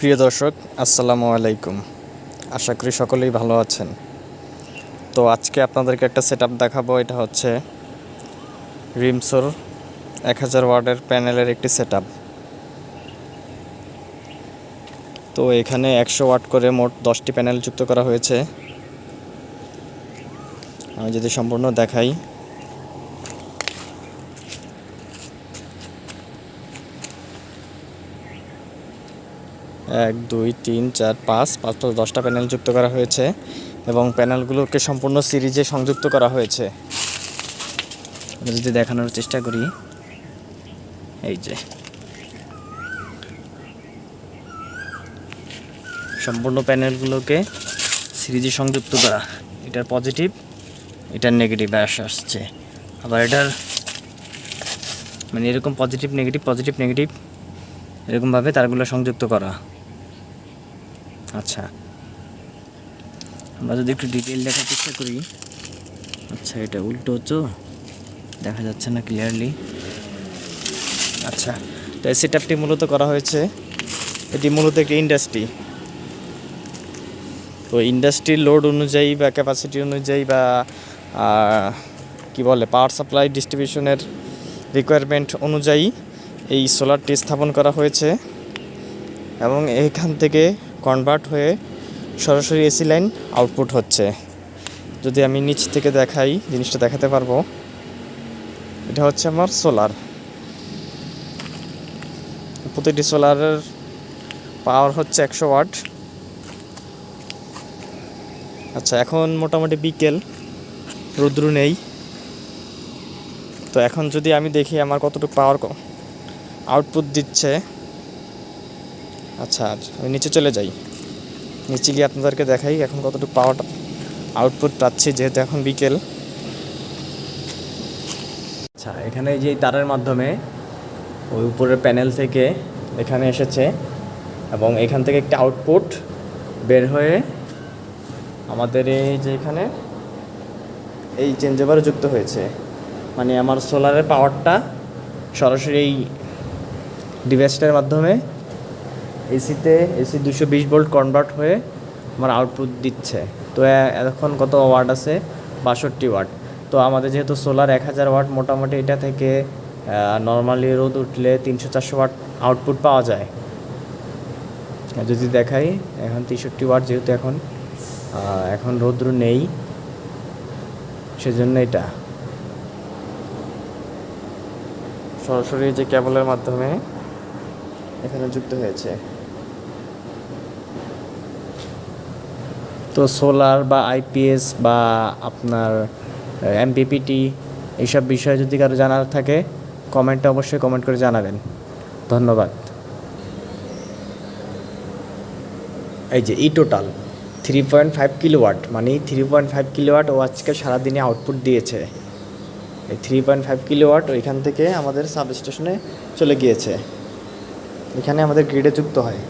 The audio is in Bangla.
প্রিয় দর্শক, আসসালামু আলাইকুম। আশা করি সকলেই ভালো আছেন। তো আজকে আপনাদেরকে একটা সেট দেখাবো, এটা হচ্ছে রিমসোর এক হাজার ওয়ার্ডের প্যানেলের একটি সেট তো এখানে একশো ওয়াট করে মোট দশটি প্যানেল যুক্ত করা হয়েছে। আমি যদি সম্পূর্ণ দেখাই এক, দুই, তিন, চার, পাঁচ পাঁচ পাঁচ দশটা প্যানেল যুক্ত করা হয়েছে এবং প্যানেলগুলোকে সম্পূর্ণ সিরিজে সংযুক্ত করা হয়েছে। যদি দেখানোর চেষ্টা করি, এই যে। সম্পূর্ণ প্যানেলগুলোকে সিরিজে সংযুক্ত করা। এটার পজিটিভ এটার নেগেটিভ আস আসছে। আবার এটার মানে এরকম পজিটিভ নেগেটিভ পজিটিভ নেগেটিভ এরকমভাবে তারগুলো সংযুক্ত করা। আচ্ছা। আমরা যদি একটু ডিটেল দেখার চেষ্টা করি। আচ্ছা এটা উল্টো তো দেখা যাচ্ছে না ক্লিয়ারলি আচ্ছা তো এই সেট আপটি মূলত করা হয়েছে। এটি মূলত একটি ইন্ডাস্ট্রি তো ইন্ডাস্ট্রির লোড অনুযায়ী বা ক্যাপাসিটি অনুযায়ী বা কি বলে পাওয়ার সাপ্লাই ডিস্ট্রিবিউশনের রিকোয়ারমেন্ট অনুযায়ী এই সোলারটি স্থাপন করা হয়েছে। এবং এখান থেকে কনভার্ট হয়ে সরাসরি এসি লাইন আউটপুট হচ্ছে। যদি আমি নিচ থেকে দেখাই, জিনিসটা দেখাতে পারব। এটা হচ্ছে আমার সোলার প্রতিটি সোলারের পাওয়ার হচ্ছে একশো ওয়াট আচ্ছা এখন মোটামুটি বিকেল, রৌদ্র নেই। তো এখন যদি আমি দেখি আমার কতটুকু পাওয়ার আউটপুট দিচ্ছে আচ্ছা আর আমি নিচে চলে যাই। নিচে গিয়ে আপনাদেরকে দেখাই এখন কতটুকু পাওয়ার আউটপুট পাচ্ছি, যেহেতু এখন বিকেল। আচ্ছা এখানে যে তারের মাধ্যমে ওই উপরের প্যানেল থেকে এখানে এসেছে এবং এখান থেকে একটা আউটপুট বের হয়ে আমাদের এই যে এখানে এই চেঞ্জওভারে যুক্ত হয়েছে। মানে আমার সোলারের পাওয়ারটা সরাসরি এই ডিভাইসটার মাধ্যমে এসিতে এসি দুশো বিশ ভোল্ট কনভার্ট হয়ে আমার আউটপুট দিচ্ছে। তো এখন কত ওয়াট আছে? বাষট্টি ওয়াট তো, আমাদের যেহেতু সোলার এক হাজার ওয়াট মোটামুটি এটা থেকে নর্মালি রোদ উঠলে তিনশো চারশো ওয়াট আউটপুট পাওয়া যায়। যদি দেখাই, এখন তেষট্টি ওয়াট যেহেতু এখন এখন রৌদ্র নেই, সেজন্য এটা। সরাসরি যে কেবলের মাধ্যমে এখানে যুক্ত হয়েছে। তো সোলার বা আইপিএস বা আপনার এমপিপিটি এইসব বিষয়ে যদি কারও জানার থাকে কমেন্টে অবশ্যই কমেন্ট করে জানাবেন। ধন্যবাদ। এই যে ই total three point five kilowatt মানে থ্রি পয়েন্ট ফাইভ কিলোওয়াট ও আজকে সারাদিনে আউটপুট দিয়েছে। এই থ্রি পয়েন্ট ফাইভ কিলোওয়াট ওইখান থেকে আমাদের সাব স্টেশনে চলে গিয়েছে। এখানে আমাদের গ্রিডে যুক্ত হয়।